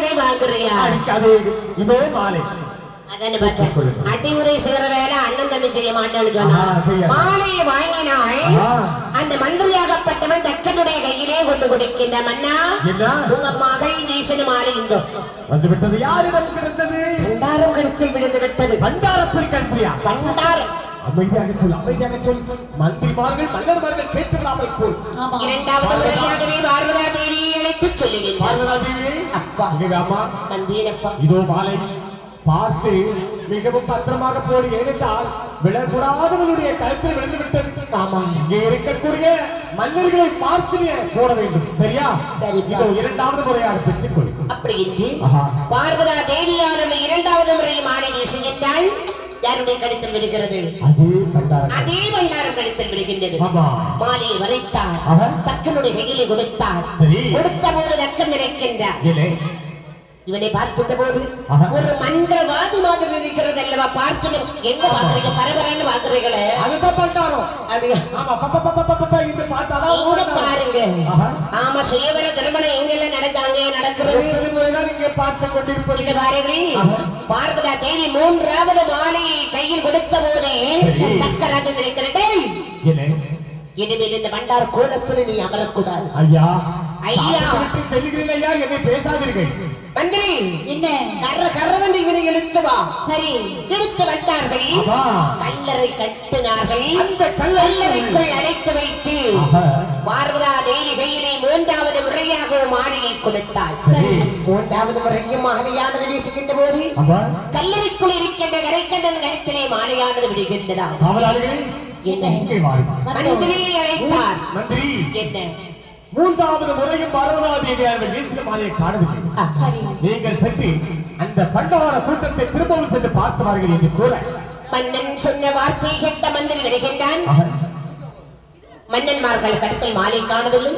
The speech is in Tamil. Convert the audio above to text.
உதை வாங்குறியா அடிக்காது இதோ. மாலை. அதானே பார்த்தேன். அடி உதை செய்யற வேலை அண்ணன் தம்பி செய்ய மாட்டேன்னு சொன்னா ஆஹா, செய்யாது. மாலையை வாங்கினாள் ஆஹா. அந்த மந்திரியாகப்பட்டவன் தக்கனுடைய கையிலே கொண்டு கொடுக்கின்ற மன்னா என்ன? உங்க மகள் வீசன மாலை இந்தோ. வந்து விட்டது யாரிடம் கிடந்தது பண்டாரம் கருத்தில் விழுந்து விட்டது. பண்டாரத்தில் கல்பியா பண்டாரம் அமைதியாக சொல் அமைதியாக சொல். மந்திரிமார்கள் மன்னர்மார்கள் விடாமல் போல். இரண்டாவது முறையாகவே பார்வதா பார்வதா தேவி அப்பா. அம்மா. மந்திரப்பா இதோ மாலை. பார்த்து மிகவும் பத்திரமாக போடு ஏனென்றால் விழக்கூடாதவர்களுடைய கழுத்தில் விழுந்து விட்டது ஆமா. இங்கே இருக்கக்கூடிய மன்னர்களை பார்த்து போட வேண்டும். சரியா? சரிப்பா. இதோ இரண்டாவது முறையாக பெற்றுக்கொள். அப்படி. பார்வதா தேவியானது இரண்டாவது முறை மாலை வீசுகின்றால் யாருடைய கழுத்தில் விடுகிறது அதே பண்டாரம் கழுத்தில் விடுகின்றது. மாலையை வரைத்தார். தக்கனுடைய கையிலே கொடுத்தார். கொடுத்த போது தக்கன் நினைக்கின்றார் இவனை பார்க்கின்ற போது. ஒரு மந்திரவாதி மாதிரி இருக்கிறது அல்லவா பார்த்து எங்க பாக்குறீங்க பரபரன்னு பாக்குறீங்களே அதுதான் பண்டாரம் அப்படியா? ஆமா பப்ப பப்ப பப்ப பப்ப இது பார்த்தாதான் இங்க பண்டாரம். பாருங்க. ஆமா சுயவர திருமணம் எங்கெல்லாம் நடக்காங்க நடக்கிறது. எத்தனை முறைதான் நீங்க பார்த்து இந்த கொண்டிருப்பீங்க பாருங்கள். ஆஹா. பார்வதா தேவி மூன்றாவது மாலை கையில் கொடுத்த போதே. தக்கராக இருக்கிறது. இனிமேல் இந்த பண்டார் கோலத்தில் நீ அமரக்கூடாது. ஐயா. ஐயா. செல்லுகிறேன் ஐயா என்னை பேசாதீர்கள். மந்திரி என்ன? கர்ற கர்றவன் இவனை இழுத்து வா. சரி. இழுத்து வந்தார்கள். கல்லறை கட்டினார்கள். அந்த கல்லறை- கல்லறைக்குள் அடைத்து வைத்து. பார்வதா தேவி கையிலே மூன்றாவது முறையாக ஒரு மாலையை கொடுத்தாள். சரி. மூன்றாவது முறையும் மாலையானது வீசுகின்ற போது ஆமா கல்லறைக்குள் இருக்கின்ற கரைக்கண்ணன் கருத்திலே மாலையானது விடுகின்றதா காவலாளிகளே என்ன? மந்திரியை அழைத்தார். மந்திரி. என்ன? மூன்றாவது முறையும் பார்வதா வீசின மாலையை காணவில்லை. நீங்கள் சென்று அந்த பண்டவார கூட்டத்தை திரும்பவும் சென்று பார்த்து வாருங்கள் என்று கூற. மன்னன் சொன்ன வார்த்தை கேட்ட வருகின்றான் ஆஹா. மன்னன்மார்கள் கருத்தை மாலை காணவில்லை.